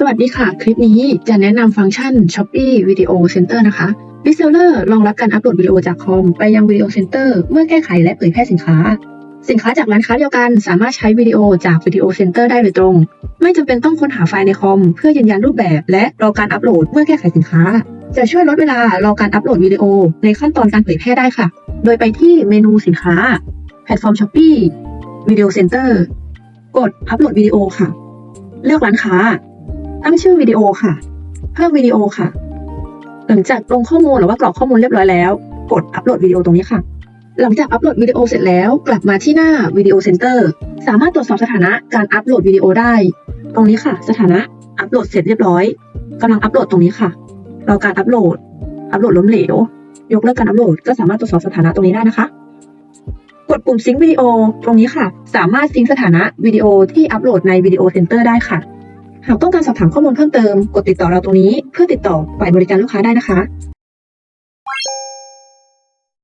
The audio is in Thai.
สวัสดีค่ะ คลิปนี้จะแนะนำฟังก์ชัน Shopee Video Center นะคะ Reseller รองรับการอัปโหลดวิดีโอจากคอมไปยัง Video Center เมื่อแก้ไขและเผยแพร่สินค้า สินค้าจากร้านค้าเดียวกัน สามารถใช้วิดีโอจาก Video Center ได้โดยตรง ไม่จำเป็นต้องค้นหาไฟล์ในคอม เพื่อยืนยันรูปแบบ และรอการอัปโหลดเมื่อแก้ไขสินค้า จะช่วยลดเวลารอการอัปโหลดวิดีโอในขั้นตอนการเผยแพร่ได้ค่ะ โดยไปที่เมนูสินค้าแพลตฟอร์ม Shopee Video Center กดอัปโหลดวิดีโอค่ะ เลือกร้านค้า ตั้งชื่อวิดีโอค่ะ เพิ่มวิดีโอค่ะ หลังจากลงข้อมูลหรือว่ากรอกข้อมูลเรียบร้อยแล้ว กดอัปโหลดวิดีโอตรงนี้ค่ะ หลังจากอัปโหลดวิดีโอเสร็จแล้ว กลับมาที่หน้าวิดีโอเซ็นเตอร์สามารถตรวจสอบสถานะการอัปโหลดวิดีโอได้ ตรงนี้ค่ะ สถานะอัปโหลดเสร็จเรียบร้อยกำลังอัปโหลดตรงนี้ค่ะรอการอัปโหลด อัปโหลดล้มเหลว ยกเลิกการอัปโหลดก็สามารถตรวจสอบสถานะตรงนี้ได้นะคะ กดปุ่มซิงค์วิดีโอตรงนี้ค่ะ สามารถซิงค์สถานะวิดีโอที่อัปโหลดในวิดีโอเซ็นเตอร์ได้ค่ะ หากต้องการสอบถามข้อมูลเพิ่มเติม กดติดต่อเราตรงนี้ เพื่อติดต่อฝ่ายบริการลูกค้าได้นะคะ